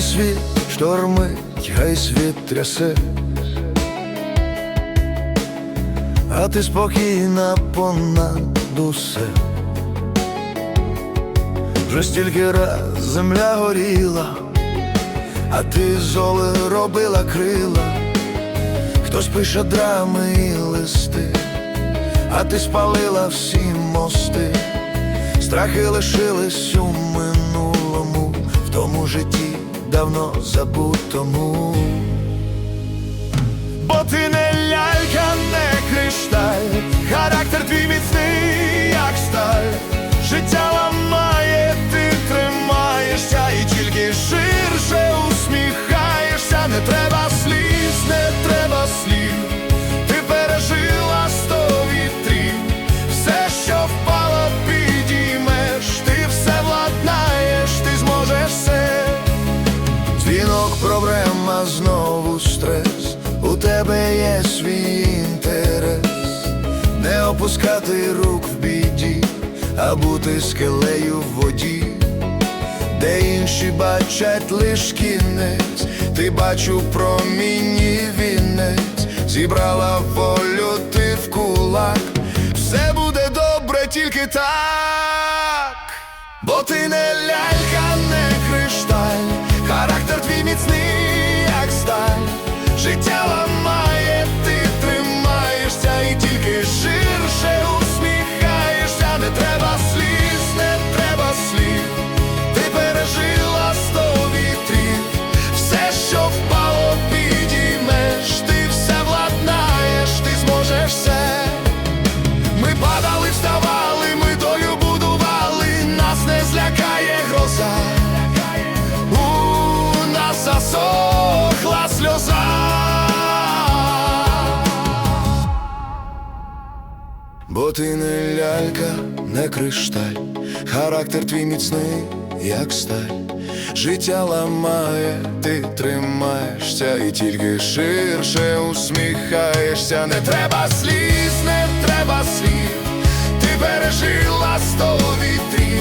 світ штормить, хай світ трясе, а ти спокійна понад усе. Вже стільки раз земля горіла, а ти золи робила крила, хтось пише драми і листи, а ти спалила всі мости, страхи лишились у минулому, в тому житті давно забутому. Дзвінок проблема знову стрес, у тебе є свій інтерес, не опускати рук в біді, а бути скелею в воді, де інші бачать лиш кінець, ти бачу промінні вінець, зібрала волю ти в кулак, все буде добре тільки так. Бо ти не лялька, не Бо ти не лялька, не кришталь, характер твій міцний, як сталь. Життя ламає, ти тримаєшся і тільки ширше усміхаєшся. Не треба сліз, не треба слів, ти пережила сто вітрів,